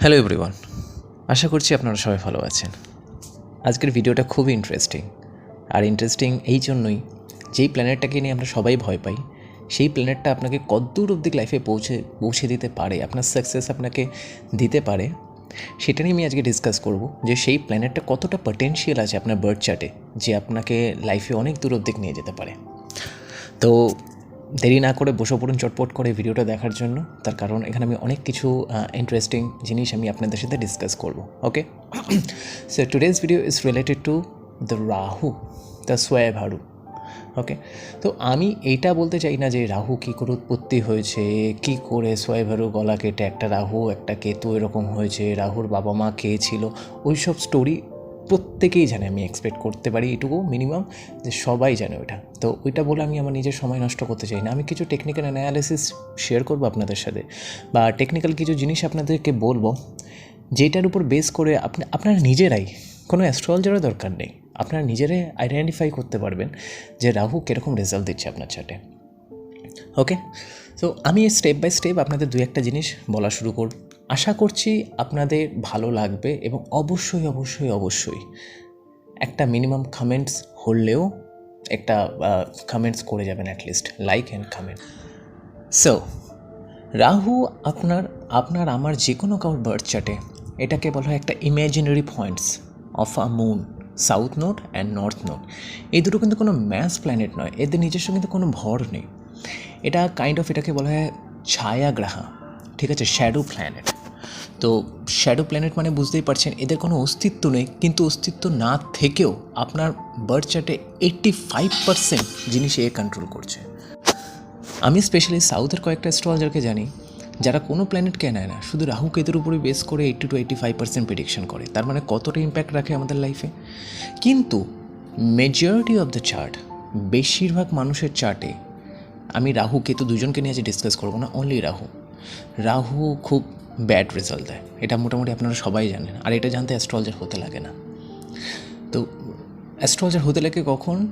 Hello everyone আশা করছি আপনারা সবাই ভালো আছেন। আজকের ভিডিওটা খুবই ইন্টারেস্টিং আর ইন্টারেস্টিং এই জন্যই যেই প্ল্যানেটটাকে নিয়ে আমরা সবাই ভয় পাই, সেই প্ল্যানেটটা আপনাকে কতদূর অব্দি লাইফে পৌঁছে পৌঁছে দিতে পারে, আপনার সাকসেস আপনাকে দিতে পারে, সেটা নিয়ে আমি আজকে ডিসকাস করব যে সেই প্ল্যানেটটা কতটা পটেনশিয়াল আছে আপনার বার্থ চার্টে যে আপনাকে লাইফে অনেক দূর অবধি নিয়ে যেতে পারে। তো দেরি না করে বসে পড়ুন, চটপট করে ভিডিওটা দেখার জন্য। তার কারণ এখানে আমি অনেক কিছু ইন্টারেস্টিং জিনিস আমি আপনাদের সাথে ডিসকাস করব okay so today's video is related to the Rahu the সোয়েব হারু ওকে তো আমি এইটা বলতে চাই না যে রাহু কী করে উৎপত্তি হয়েছে, কী করে সোয়েভারু গলা কেটে একটা রাহু, একটা কেতু এরকম হয়েছে, রাহুর বাবা মা কে ছিল ওই সব স্টোরি প্রত্যেকেই জানে আমি এক্সপেক্ট করতে পারি এটুকু মিনিমাম যে সবাই জানে ওইটা তো ওইটা বলে আমি আমার নিজের সময় নষ্ট করতে চাই না। আমি কিছু টেকনিক্যাল অ্যানালিসিস শেয়ার করব আপনাদের সাথে বা টেকনিক্যাল কিছু জিনিস আপনাদেরকে বলব যেটার উপর বেস করে আপনি, আপনারা নিজেরাই, কোনো অ্যাস্ট্রোলজারও দরকার নেই। আপনারা নিজেরাই আইডেন্টিফাই করতে পারবেন যে রাহু কীরকম রেজাল্ট দিচ্ছে আপনার চার্টে ওকে তো আমি স্টেপ বাই স্টেপ আপনাদের দু একটা জিনিস বলা শুরু করব আশা করছি আপনাদের ভালো লাগবে এবং অবশ্যই অবশ্যই অবশ্যই। একটা মিনিমাম কমেন্টস হলেও একটা কমেন্টস করে যাবেন at least like and comment so Rahu আপনার আপনার আমার যে কোনো কারোর বার্থ চার্টে এটাকে বলা হয় একটা imaginary points of a moon south node and north node এই দুটো কিন্তু কোনো ম্যাস প্ল্যানেট নয়, এদের নিজস্ব কিন্তু কোনো ভর নেই। এটা কাইন্ড অফ এটাকে বলা হয় ছায়াগ্রাহা, ঠিক আছে? শ্যাডো প্ল্যানেট তো শ্যাডো প্ল্যানেট মানে বুঝতেই পারছেন, এদের কোনো অস্তিত্ব নেই। কিন্তু অস্তিত্ব না থেকেও আপনার বার্থ চার্টে এইট্টি ফাইভ পার্সেন্ট জিনিস এ কন্ট্রোল করছে। আমি স্পেশালি সাউথের কয়েকটা অ্যাস্ট্রোলজারকে জানি, যারা কোনো প্ল্যানেটকে নেয় না, শুধু রাহু কেতুর উপরে বেস করে eighty to eighty five percent prediction করে। তার মানে কতটা ইম্প্যাক্ট রাখে আমাদের লাইফে কিন্তু মেজরিটি অফ দ্য চার্ট বেশিরভাগ মানুষের চার্টে আমি রাহু কেতু দুজনকে নিয়ে আজ ডিসকাস করব না অনলি রাহু। রাহু খুব ব্যাড রেজাল্ট দেয়। এটা মোটামুটি আপনারা সবাই জানেন। আর এটা জানতে অ্যাস্ট্রোলজার হতে লাগে না। তো অ্যাস্ট্রোলজার হতে লাগে কখন?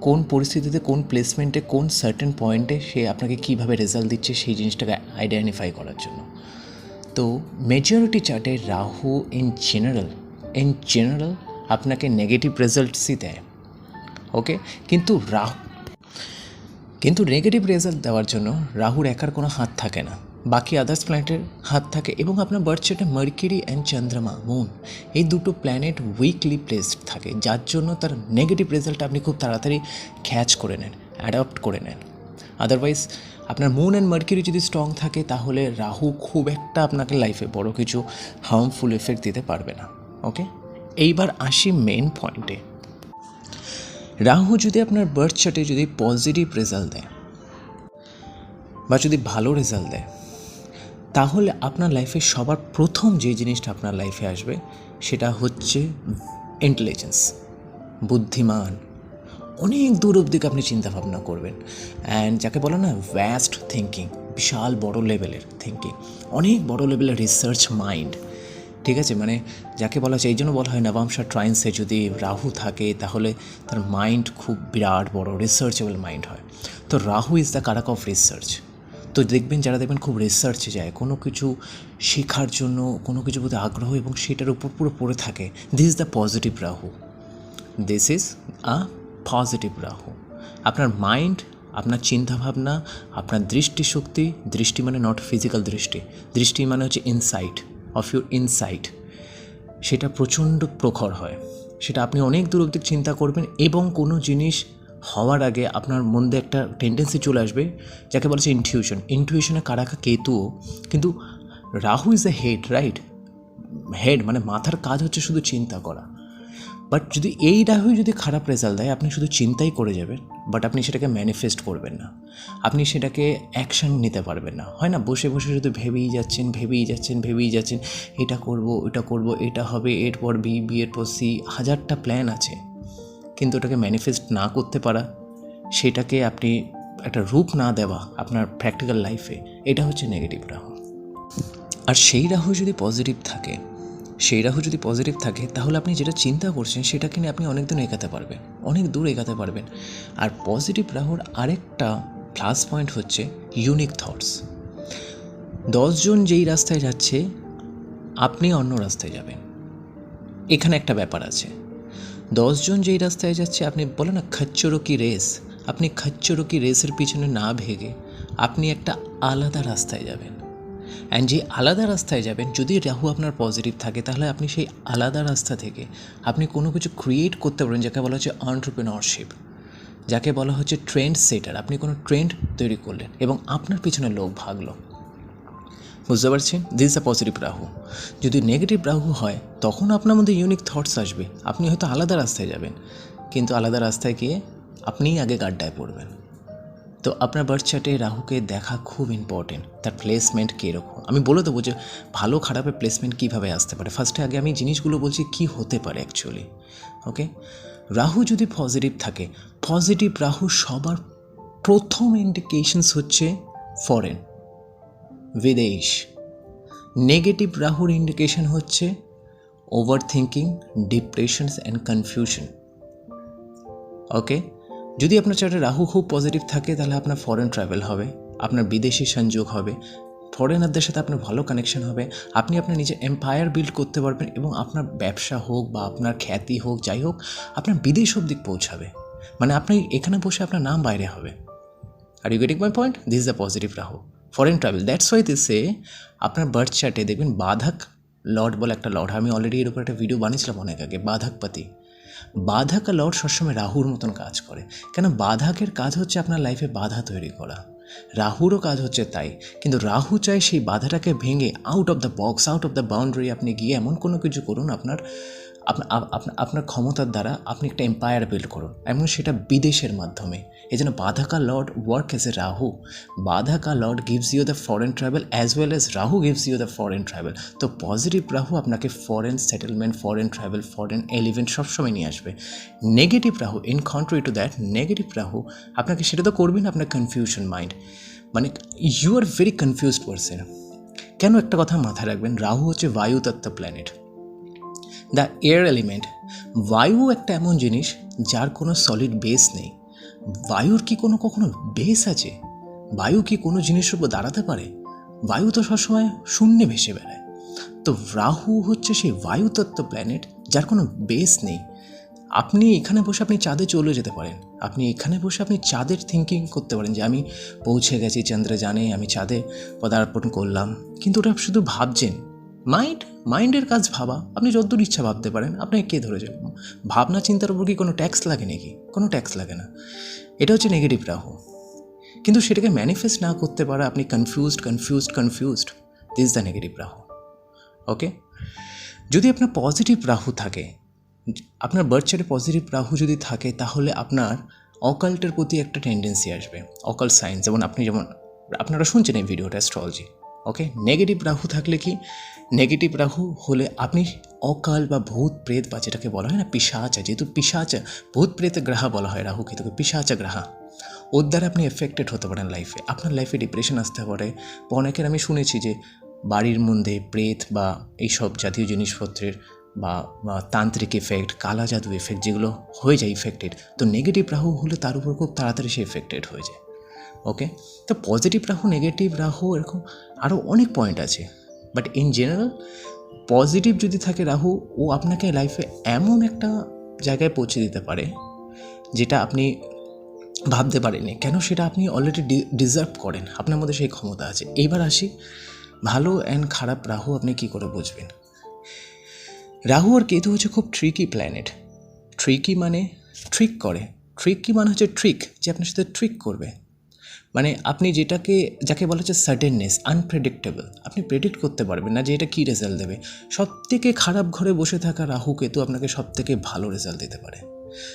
কোন পরিস্থিতিতে, কোন প্লেসমেন্টে কোন সার্টেন পয়েন্টে সে আপনাকে কীভাবে রেজাল্ট দিচ্ছে সেই জিনিসটাকে আইডেন্টিফাই করার জন্য। তো মেজরিটি চার্টে Rahu in general in general আপনাকে নেগেটিভ রেজাল্টসই দেয়। ওকে কিন্তু রাহু, কিন্তু নেগেটিভ রেজাল্ট দেওয়ার জন্য রাহুর একার কোনো হাত থাকে না। বাকি আদার্স প্ল্যানেটের হাত থাকে এবং আপনার বার্থ চার্টে মার্কিরি অ্যান্ড চন্দ্রমা মুন এই দুটো প্ল্যানেট উইকলি প্লেসড থাকে, যার জন্য তার নেগেটিভ রেজাল্ট আপনি খুব তাড়াতাড়ি ক্যাচ করে নেন অ্যাডাপ্ট করে নেন। আদারওয়াইজ আপনার মুন অ্যান্ড মার্কিরি যদি স্ট্রং থাকে, তাহলে রাহু খুব একটা আপনাকে লাইফে বড় কিছু হার্মফুল এফেক্ট দিতে পারবে না ওকে এইবার আসি মেন পয়েন্টে রাহু যদি আপনার বার্থ চার্টে যদি পজিটিভ রেজাল্ট দেয়, বা যদি ভালো রেজাল্ট দেয় তাহলে আপনার লাইফে সবার প্রথম যে জিনিসটা আপনার লাইফে আসবে, সেটা হচ্ছে ইন্টেলিজেন্স বুদ্ধিমান। অনেক দূর অবধি আপনি চিন্তাভাবনা করবেন। অ্যান্ড যাকে বলে না ভ্যাস্ট থিঙ্কিং বিশাল বড় লেভেলের থিঙ্কিং অনেক বড় লেভেলের রিসার্চ মাইন্ড ঠিক আছে? মানে যাকে বলা হচ্ছে, এই জন্য বলা হয় নবাংশা ট্রাইন্সে যদি রাহু থাকে, তাহলে তার মাইন্ড খুব বিরাট বড় রিসার্চেবল মাইন্ড হয়। তো Rahu is the karak of research তো দেখবেন যারা দেখবেন খুব রিসার্চে যায়, কোনো কিছু শেখার জন্য, কোনো কিছু প্রতি আগ্রহ এবং সেটার উপর পুরো পড়ে থাকে। This is the positive Rahu this is a positive Rahu আপনার মাইন্ড আপনার চিন্তাভাবনা, আপনার দৃষ্টিশক্তি, দৃষ্টি মানে নট ফিজিক্যাল দৃষ্টি দৃষ্টি মানে হচ্ছে ইনসাইট অফ ইউর ইনসাইট সেটা প্রচণ্ড প্রখর হয়। সেটা আপনি অনেক দূর অব্দি চিন্তা করবেন এবং কোনো জিনিস হওয়ার আগে আপনার মধ্যে একটা টেন্ডেন্সি চলে আসবে, যাকে বলা হচ্ছে ইনটিউশন ইনটিউশনে কারাকা কেতুও, কিন্তু Rahu is a head right head মানে মাথার কাজ হচ্ছে শুধু চিন্তা করা। বাট যদি এই রাহু যদি খারাপ রেজাল্ট দেয়, আপনি শুধু চিন্তাই করে যাবেন বাট আপনি সেটাকে ম্যানিফেস্ট করবেন না। আপনি সেটাকে অ্যাকশন নিতে পারবেন না। হয় না, বসে বসে শুধু ভেবেই যাচ্ছেন ভেবেই যাচ্ছেন ভেবেই যাচ্ছেন, এটা করব, ওটা করব, এটা হবে, এরপর বি বিয়ের পর সি হাজারটা প্ল্যান আছে। কিন্তু ওটাকে ম্যানিফেস্ট না করতে পারা, সেটাকে আপনি একটা রূপ না দেওয়া আপনার প্র্যাকটিক্যাল লাইফে এটা হচ্ছে নেগেটিভ রাহু। আর সেই রাহু যদি পজিটিভ থাকে, সেই রাহু যদি পজিটিভ থাকে, তাহলে আপনি যেটা চিন্তা করছেন, সেটাকে নিয়ে আপনি অনেক দিন এগাতে পারবেন, অনেক দূর এগাতে পারবেন। আর পজিটিভ রাহুর আরেকটা প্লাস পয়েন্ট হচ্ছে ইউনিক থটস দশজন যেই রাস্তায় যাচ্ছে, আপনি অন্য রাস্তায় যাবেন। এখানে একটা ব্যাপার আছে। দশজন যেই রাস্তায় যাচ্ছে, আপনি বলে না খচ্চরো কি রেস আপনি খচ্চরো কি রেসের পিছনে না ভেগে আপনি একটা আলাদা রাস্তায় যাবেন। অ্যান্ড যে আলাদা রাস্তায় যাবেন, যদি রাহু আপনার পজিটিভ থাকে, তাহলে আপনি সেই আলাদা রাস্তা থেকে আপনি কোনো কিছু ক্রিয়েট করতে পারেন, যাকে বলা হচ্ছে অন্টারপ্রিনরশিপ যাকে বলা হচ্ছে ট্রেন্ড সেটার আপনি কোনো ট্রেন্ড তৈরি করলেন এবং আপনার পিছনে লোক ভাগলো। বুঝতে পারছেন দিস আ পজিটিভ রাহু যদি নেগেটিভ রাহু হয়, তখন আপনার মধ্যে ইউনিক থটস আসবে। আপনি হয়তো আলাদা রাস্তায় যাবেন। কিন্তু আলাদা রাস্তায় গিয়ে আপনিই আগে গাড্ডায় পড়বেন। তো আপনার বার্থ চার্টে রাহুকে দেখা খুব ইম্পর্টেন্ট তার প্লেসমেন্ট কীরকম? আমি বলে দেবো যে, ভালো খারাপের প্লেসমেন্ট কীভাবে আসতে পারে? ফার্স্টে আগে আমি জিনিসগুলো বলছি, কী হতে পারে অ্যাকচুয়ালি ওকে রাহু যদি পজিটিভ থাকে পজিটিভ রাহু সবার প্রথম ইন্ডিকেশনস হচ্ছে ফরেন বিদেশ নেগেটিভ রাহুর ইন্ডিকেশন হচ্ছে overthinking depressions and confusion okay যদি আপনার চার্টে রাহু খুব পজিটিভ থাকে, তাহলে আপনার ফরেন ট্রাভেল হবে, আপনার বিদেশি সংযোগ হবে ফরেনারদের সাথে আপনার ভালো কানেকশন হবে, আপনি আপনার নিজের এম্পায়ার বিল্ড করতে পারবেন এবং আপনার ব্যবসা হোক বা আপনার খ্যাতি হোক, যাই হোক, আপনার বিদেশ অব্দি পৌঁছাবে। মানে আপনি এখানে বসে আপনার নাম বাইরে হবে। Are you getting my point this the positive Rahu foreign travel that's why দিসে আপনার বার্থ চার্টে দেখবেন বাধাক লর্ড বলে একটা লর্ড আমি অলরেডি এর উপর একটা ভিডিও বানিয়েছিলাম অনেক আগে, বাধাকপাতি। বাধাক লর্ড সবসময় রাহুর মতন কাজ করে। কেন? বাধাকের কাজ হচ্ছে আপনার লাইফে বাধা তৈরি করা। রাহুরও কাজ হচ্ছে তাই। কিন্তু রাহু চায় সেই বাধাটাকে ভেঙে out of the box out of the boundary আপনি গিয়ে এমন কোনো কিছু করুন, আপনার আপনা- আপ- আপনা- আপনার ক্ষমতার দ্বারা আপনি একটা এম্পায়ার বিল্ড করুন। এবং সেটা বিদেশের মাধ্যমে। এই জন্য badhaka lord work as a Rahu badhaka lord gives you the foreign travel as well as Rahu gives you the foreign travel তো পজিটিভ রাহু আপনাকে foreign settlement foreign travel foreign element সবসময় নিয়ে আসবে। Negative Rahu in country to that negative Rahu আপনাকে সেটা তো করবেন আপনার কনফিউশন মাইন্ড মানে you are very confused person কেন একটা কথা মাথায় রাখবেন? রাহু হচ্ছে বায়ুতত্ত্ব প্ল্যানেট দ্য এয়ার এলিমেন্ট। বায়ু একটা এমন জিনিস যার কোনো সলিড বেস নেই। বায়ুর কি কোনো কখনো বেস আছে? বায়ু কি কোনো জিনিসের উপর দাঁড়াতে পারে? বায়ু তো সবসময় শূন্যে ভেসে বেড়ায়। তো রাহু হচ্ছে সেই বায়ুতত্ত্ব প্ল্যানেট যার কোনো বেস নেই। আপনি এখানে বসে আপনি চাঁদে চলে যেতে পারেন। আপনি এখানে বসে আপনি চাঁদের থিঙ্কিং করতে পারেন যে আমি পৌঁছে গেছি চন্দ্রযানে আমি চাঁদে পদার্পণ করলাম। কিন্তু ওটা শুধু ভাবছেন। মাইন্ড মাইন্ডের কাজ ভাবা, আপনি যতদূর ইচ্ছা ভাবতে পারেন, আপনাকে কে ধরেছে? ভাবনা, চিন্তার উপর কি কোনো ট্যাক্স লাগে নাকি? কোনো ট্যাক্স লাগে না। এটা হচ্ছে নেগেটিভ রাহু। কিন্তু সেটাকে ম্যানিফেস্ট না করতে পারা, আপনি confused confused confused this the negative Rahu. Okay যদি আপনার পজিটিভ রাহু থাকে, আপনার বার্থ চার্টে পজিটিভ রাহু যদি থাকে, তাহলে আপনার অকাল্টের প্রতি একটা টেন্ডেন্সি আসবে অকাল সাইন্স যেমন আপনি যেমন, আপনারা শুনছেন এই ভিডিওটা অ্যাস্ট্রোলজি ওকে নেগেটিভ রাহু থাকলে কি? নেগেটিভ রাহু হলে আপনি অকাল বা ভূত প্রেত বা যেটাকে বলা হয় না পিসাচা যেহেতু পিসাচা ভূত প্রেত গ্রাহা বলা হয় রাহু কেতুকে পিসাচা গ্রাহা। ওর দ্বারা আপনি এফেক্টেড হতে পারেন লাইফে আপনার লাইফে ডিপ্রেশন আসতে পারে। অনেকের আমি শুনেছি যে বাড়ির মধ্যে প্রেত বা এইসব জাতীয় জিনিসপত্রের বা তান্ত্রিক এফেক্ট কালা জাদু এফেক্ট যেগুলো হয়ে যায় ইফেক্টেড তো নেগেটিভ রাহু হলে তার উপর খুব তাড়াতাড়ি সে এফেক্টেড হয়ে যায়। ওকে তো পজিটিভ রাহু নেগেটিভ রাহু এরকম আরও অনেক পয়েন্ট আছে। বাট ইন জেনারেল পজিটিভ যদি থাকে রাহু, ও আপনাকে লাইফে এমন একটা জায়গায় পৌঁছে দিতে পারে, যেটা আপনি ভাবতে পারেননি। কেন? সেটা আপনি অলরেডি ডিজার্ভ করেন। আপনার মধ্যে সেই ক্ষমতা আছে। এইবার আসি, ভালো অ্যান্ড খারাপ রাহু আপনি কি করে বুঝবেন? রাহু আর কেতু হচ্ছে খুব ট্রিকি প্ল্যানেট ট্রিকি মানে ট্রিক করে। ট্রিকি মানে হচ্ছে ট্রিক যে আপনার সাথে ট্রিক করবে। মানে আপনি যেটাকে, যাকে বলা হচ্ছে সাডেননেস আনপ্রেডিক্টেবল আপনি প্রেডিক্ট করতে পারবেন না যে এটা কী রেজাল্ট দেবে। সব থেকে খারাপ ঘরে বসে থাকা রাহু কেতু আপনাকে সব থেকে ভালো রেজাল্ট দিতে পারে।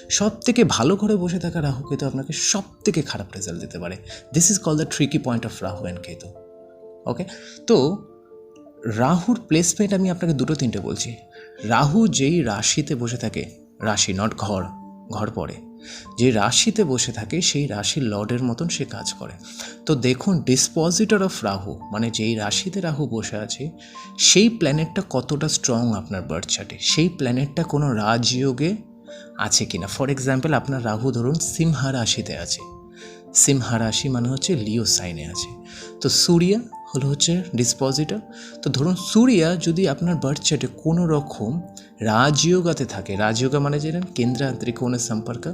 সব থেকে ভালো ঘরে বসে থাকা রাহু কেতু আপনাকে সব থেকে খারাপ রেজাল্ট দিতে পারে। This is call the tricky point of Rahu and Ketu okay তো, রাহুর প্লেসমেন্ট আমি আপনাকে দুটো তিনটে বলছি। রাহু যেই রাশিতে বসে থাকে, রাশি নট ঘর ঘর পড়ে যে রাশিতে বসে থাকে, সেই রাশির লর্ডের মতন সে কাজ করে। তো দেখুন ডিসপোজিটর অফ রাহু মানে যেই রাশিতে রাহু বসে আছে, সেই প্ল্যানেটটা কতটা স্ট্রং আপনার বার্থ চার্টে সেই প্ল্যানেটটা কোনো রাজযোগে আছে কিনা? ফর এক্সাম্পল আপনার রাহু ধরুন সিংহা রাশিতে আছে। সিংহা রাশি মানে হচ্ছে লিও সাইনে আছে। তো সূর্য হলো হচ্ছে ডিসপোজিটর তো ধরুন সূর্যা যদি আপনার বার্থ চার্টে কোনো রকম রাজযোগাতে থাকে। রাজযোগা মানে জানেন কেন্দ্রা ত্রিকোণের সম্পর্ক।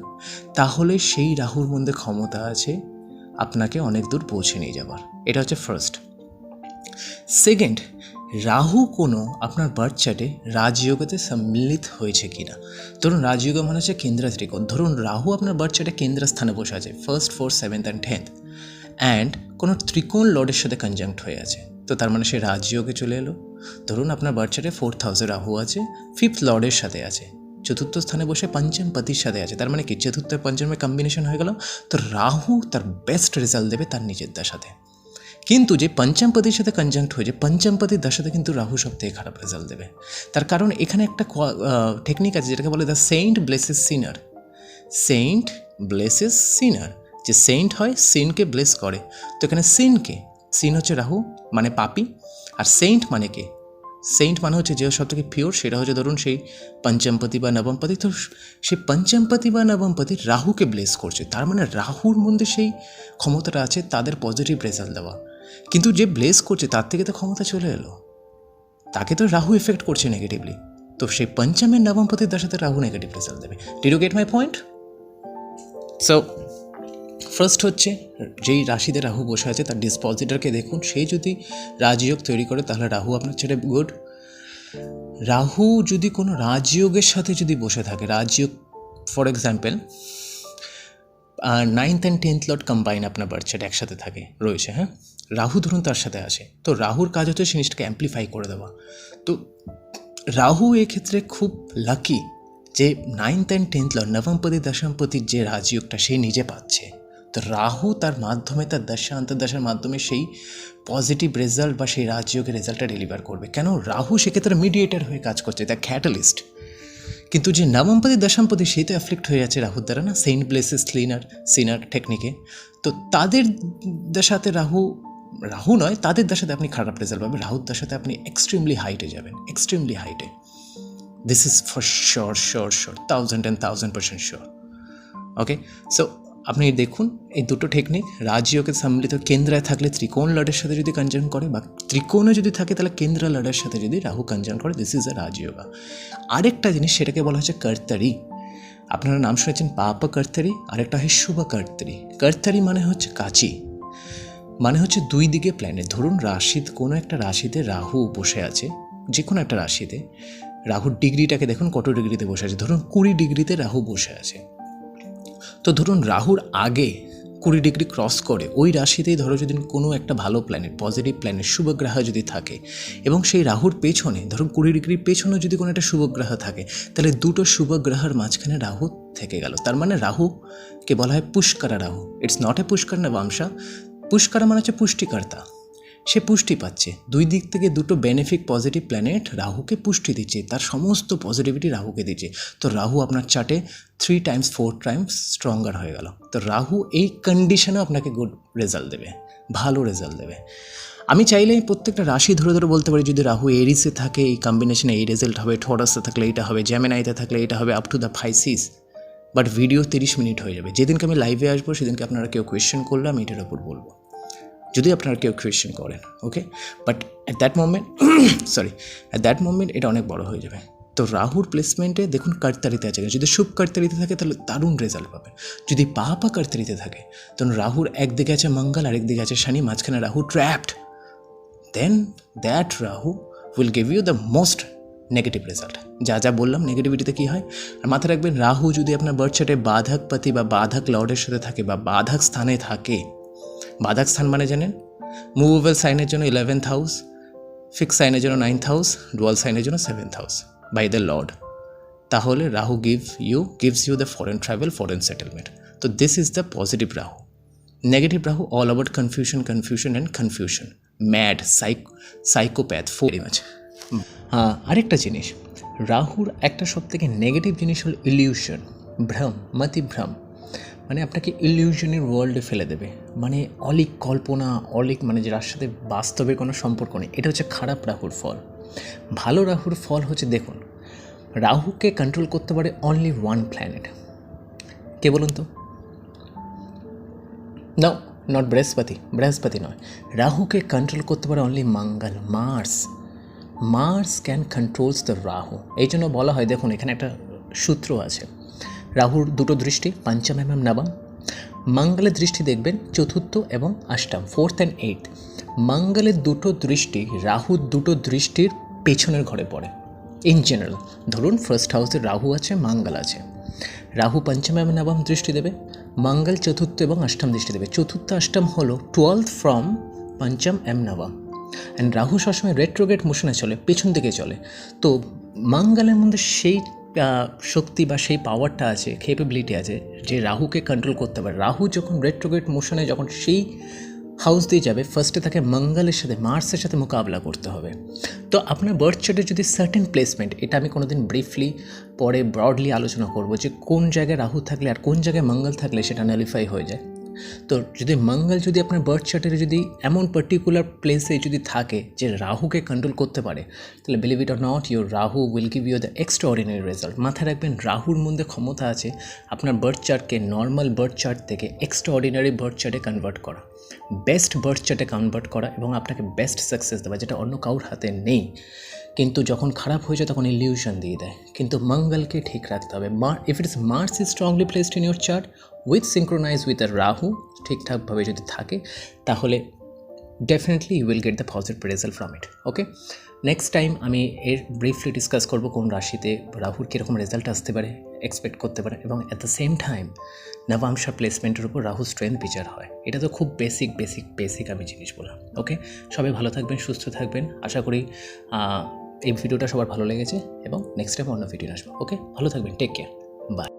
তাহলে সেই রাহুর মধ্যে ক্ষমতা আছে, আপনাকে অনেক দূর পৌঁছে নিয়ে যাবার। এটা হচ্ছে ফার্স্ট সেকেন্ড রাহু কোনো আপনার বার্থ চার্টে রাজযোগতে সম্মিলিত হয়েছে কিনা? ধরুন, রাজযোগ মানে হচ্ছে কেন্দ্র ত্রিকোণ ধরুন, রাহু আপনার বার্থ চার্টে কেন্দ্র স্থানে বসে আছে first fourth seventh and tenth and কোনো ত্রিকোণ লর্ডের সাথে কনজাংক্ট হয়ে আছে। তো তার মানে সে রাজযোগে চলে এলো। ধরুন আপনার বার্থ চার্টে ফোর্থ হাউসে রাহু আছে ফিফথ লর্ডের সাথে আছে, চতুর্থ স্থানে বসে পঞ্চম পতির সাথে আছে, তার মানে কি? চতুর্থ পঞ্চমের কম্বিনেশন হয়ে গেল, তো রাহু তার বেস্ট রেজাল্ট দেবে তার নিজের দশাতে। কিন্তু যে পঞ্চমপতির সাথে কনজাংক্ট হয়েছে পঞ্চমপতির দশাতে কিন্তু রাহু সব থেকে খারাপ রেজাল্ট দেবে। তার কারণ এখানে একটা টেকনিক আছে যেটাকে বলে the saint blesses sinner saint blesses sinner যে সেন্ট হয় সিনকে ব্লেস করে। তো এখানে সিনকে সিন হচ্ছে রাহু মানে পাপি আর সেন্ট মানে কে? সেন্ট মানে হচ্ছে যে সব থেকে পিওর সেটা হচ্ছে ধরুন সেই পঞ্চমপতি বা নবমপতি। তো সেই পঞ্চমপতি বা নবমপতি রাহুকে ব্লেস করছে। তার মানে রাহুর মধ্যে সেই ক্ষমতাটা আছে, তাদের পজিটিভ রেজাল্ট দেওয়া। কিন্তু যে ব্লেস করছে, তার থেকে তো ক্ষমতা চলে এলো। তাকে তো রাহু এফেক্ট করছে নেগেটিভলি তো সেই পঞ্চমের নবমপতির দশাতে রাহু নেগেটিভ রেজাল্ট দেবে। Did get my point so first হচ্ছে, যেই রাশিতে রাহু বসে আছে, তার ডিসপোজিটরকে দেখুন। সেই যদি রাজযোগ তৈরি করে, তাহলে রাহু আপনার ছেড়ে গুড রাহু যদি কোনো রাজযোগের সাথে যদি বসে থাকে, rajyog for example ninth and tenth lot combine আপনার বার্থ একসাথে থাকে, রয়েছে হ্যাঁ? রাহু ধরুন তার সাথে আসে তো রাহুর কাজ হচ্ছে জিনিসটাকে অ্যাম্প্লিফাই করে দেওয়া। তো রাহু এক্ষেত্রে খুব লাকি যে নাইনথ অ্যান্ড টেন্থ লট নবমপতি, দশমপতির যে রাজযোগটা সে নিজে পাচ্ছে। রাহু তার মাধ্যমে, তার দশা, অন্তর্দশার মাধ্যমে সেই পজিটিভ রেজাল্ট বা সেই রাজযোগের রেজাল্টটা ডেলিভার করবে। কেন? রাহু সেক্ষেত্রে মিডিয়েটার হয়ে কাজ করছে দ্য ক্যাটালিস্ট কিন্তু যে নবমপতি, দশমপতি সেই তো অ্যাফ্লিক্ট হয়ে যাচ্ছে রাহুর দ্বারা না? সেন্ট ব্লেসেস ক্লিনার সিনার টেকনিকে তো তাদের দশাতে রাহু রাহু নয়, তাদের দশাতে আপনি খারাপ রেজাল্ট পাবেন। রাহুর দশাতে আপনি এক্সট্রিমলি হাইটে যাবেন এক্সট্রিমলি হাইটে this is for sure sure sure thousand and thousand percent sure okay so আপনি দেখুন, এই দুটো টেকনিক রাজযোগে সম্মিলিত কেন্দ্রায় থাকলে ত্রিকোণ লডের সাথে যদি কনজার্ন করে বা ত্রিকোণে যদি থাকে তাহলে কেন্দ্র লডের সাথে যদি রাহু কনজার্ন করে দিস ইজ এ রাজযোগা। আরেকটা জিনিস সেটাকে বলা হচ্ছে কর্তারি। আপনারা নাম শুনেছেন পাপ কর্তারি, আরেকটা হয় শুভ কর্তারি। কর্তারি মানে হচ্ছে কাচি। মানে হচ্ছে দুই দিকে প্ল্যানেট ধরুন রাশিতে কোনো একটা রাশিতে রাহু বসে আছে যে কোনো একটা রাশিতে। রাহুর ডিগ্রিটাকে দেখুন কত ডিগ্রিতে বসে আছে। ধরুন কুড়ি ডিগ্রিতে রাহু বসে আছে। তো ধরুন রাহুর আগে কুড়ি ডিগ্রি ক্রস করে ওই রাশিতেই ধরো যদি কোনো একটা ভালো প্ল্যানেট পজিটিভ প্ল্যানেট শুভগ্রহ যদি থাকে এবং সেই রাহুর পেছনে ধরুন কুড়ি ডিগ্রির পেছনেও যদি কোনো একটা শুভগ্রহ থাকে, তাহলে দুটো শুভগ্রহের মাঝখানে রাহু থেকে গেল। তার মানে রাহুকে বলা হয় Pushkara Rahu. It's not a Pushkar না, বাংশা। পুষ্করা মানে হচ্ছে পুষ্টিকর্তা। সে পুষ্টি পাচ্ছে। দুই দিক থেকে দুটো বেনিফিক পজিটিভ প্ল্যানেট রাহুকে পুষ্টি দিচ্ছে, তার সমস্ত পজিটিভিটি রাহুকে দিচ্ছে। তো রাহু আপনার চার্টে three times four times stronger হয়ে গেল। তো রাহু এই কন্ডিশনেও আপনাকে গুড রেজাল্ট দেবে, ভালো রেজাল্ট দেবে। আমি চাইলে প্রত্যেকটা রাশি ধরে ধরে বলতে পারি, যদি রাহু এরিসে থাকে, এই কম্বিনেশনে এই রেজাল্ট হবে ঠোরাসে থাকলে এটা হবে জ্যামেনাইতে থাকলে এটা হবে up to the phases but video তিরিশ মিনিট হয়ে যাবে। যেদিনকে আমি লাইভে আসব, সেদিনকে আপনারা কেউ কোয়েশ্চেন করলে আমি এটার ওপর বলব। যদি আপনারা কেউ কোয়েশ্চেন করেন okay but at that moment sorry at that moment এটা অনেক বড় হয়ে যাবে। তো রাহুর প্লেসমেন্টে দেখুন কার্তারিতে আছে। যদি শুভ কার্তারিতে থাকে, তাহলে দারুণ রেজাল্ট পাবে যদি পাপা কার্তারিতে থাকে, তখন রাহুর একদিকে আছে মঙ্গল, আরেকদিকে আছে শনি, মাঝখানে Rahu trapped then that Rahu will give you the most negative result যা যা বললাম নেগেটিভিটিতে কী হয়? আর মাথায় রাখবেন, রাহু যদি আপনার বার্থ চার্টে বাধক পতি বা বাধক লর্ডের সাথে থাকে বা বাধক স্থানে থাকে বাধক স্থান মানে জানেন? মুভেবল সাইনের জন্য ইলেভেন্থ হাউস ফিক্স সাইনের জন্য নাইন্থ হাউস ডুয়াল সাইনের জন্য seventh house by the lord তাহলে Rahu give you gives you the foreign travel foreign settlement তো this is the positive Rahu. Negative Rahu all about confusion confusion and confusion mad psych psychopath very হ্যাঁ আরেকটা জিনিস। রাহুর একটা সব থেকে negative জিনিস হল ইলিউশন ভ্রম, মতিভ্রম। মানে আপনাকে ইলিউশনের ওয়ার্ল্ডে ফেলে দেবে। মানে অলিক কল্পনা, অলিক মানে যার সাথে বাস্তবের কোনো সম্পর্ক নেই। এটা হচ্ছে খারাপ রাহুর ফল। ভালো রাহুর ফল হচ্ছে, দেখুন, রাহুকে কন্ট্রোল করতে পারে অনলি ওয়ান প্ল্যানেট কে বলুন তো? নাও নট বৃহস্পতি। বৃহস্পতি নয়। রাহুকে কন্ট্রোল করতে পারে only Mangal Mars Mars can controls the Rahu এই জন্য বলা হয়, দেখুন, এখানে একটা সূত্র আছে। রাহুর দুটো দৃষ্টি, পঞ্চম এবং নবম। মঙ্গলের দৃষ্টি দেখবেন চতুর্থ এবং অষ্টম ফোর্থ অ্যান্ড এইট মঙ্গলের দুটো দৃষ্টি, রাহুর দুটো দৃষ্টির পেছনের ঘরে পড়ে। ইন জেনারেল ধরুন ফার্স্ট হাউসে রাহু আছে, মঙ্গল আছে। রাহু পঞ্চম এবং নবম দৃষ্টি দেবে, মঙ্গল চতুর্থ এবং অষ্টম দৃষ্টি দেবে। চতুর্থ, অষ্টম হলো টুয়েলভ ফ্রম পঞ্চম এম নবম। অ্যান্ড রাহু সবসময় রেট্রোগেট মোশনে চলে, পেছন দিকে চলে। তো মঙ্গলের মধ্যে সেই শক্তি বা সেই পাওয়ারটা আছে খেপেবিলিটি আছে, যে রাহুকে কন্ট্রোল করতে পারে। রাহু যখন রেট্রোগেট মোশনে যখন সেই হাউস দিয়ে যাবে ফার্স্টে তাকে মঙ্গলের সাথে, মার্সের সাথে মোকাবিলা করতে হবে। তো আপনার বার্থ চার্টে যদি সার্টেন প্লেসমেন্ট এটা আমি কোনোদিন ব্রিফলি পরে ব্রডলি আলোচনা করব যে কোন জায়গায় রাহু থাকলে আর কোন জায়গায় মঙ্গল থাকলে সেটা নালিফাই হয়ে যায়। তো যদি মঙ্গল যদি আপনার বার্থ চার্টের যদি এমন পার্টিকুলার প্লেসে যদি থাকে যে রাহুকে কন্ট্রোল করতে পারে, তাহলে believe it or not your Rahu will give you the extraordinary result মাথায় রাখবেন রাহুর মধ্যে ক্ষমতা আছে আপনার বার্থ চার্টকে নর্মাল বার্থ চার্ট থেকে এক্সট্রা অর্ডিনারি বার্থ চার্টে কনভার্ট করা। বেস্ট বার্থ চার্টে কনভার্ট করা এবং আপনাকে বেস্ট সাকসেস দেওয়া, যেটা অন্য কারোর হাতে নেই। কিন্তু যখন খারাপ হয়ে যায় তখন ইলিউশন দিয়ে দেয়। কিন্তু মঙ্গলকে ঠিক রাখতে হবে। If it is Mars is strongly placed in your chart with synchronise with a Rahu ঠিকঠাকভাবে যদি থাকে, তাহলে definitely you will get the positive result from it okay next time আমি এর ব্রিফলি ডিসকাস করব কোন রাশিতে রাহুর কীরকম রেজাল্ট আসতে পারে এক্সপেক্ট করতে পারে এবং অ্যাট দ্য সেম টাইম নবাংশা প্লেসমেন্টের উপর রাহু স্ট্রেংথ বিচার হয়। এটা তো খুব বেসিক বেসিক বেসিক আমি জিনিস বললাম ওকে সবাই ভালো থাকবেন, সুস্থ থাকবেন। আশা করি এই ভিডিওটা সবার ভালো লেগেছে এবং নেক্সট টাইম অন্য ভিডিও আসব। ওকে ভালো থাকবেন টেক কেয়ার বাই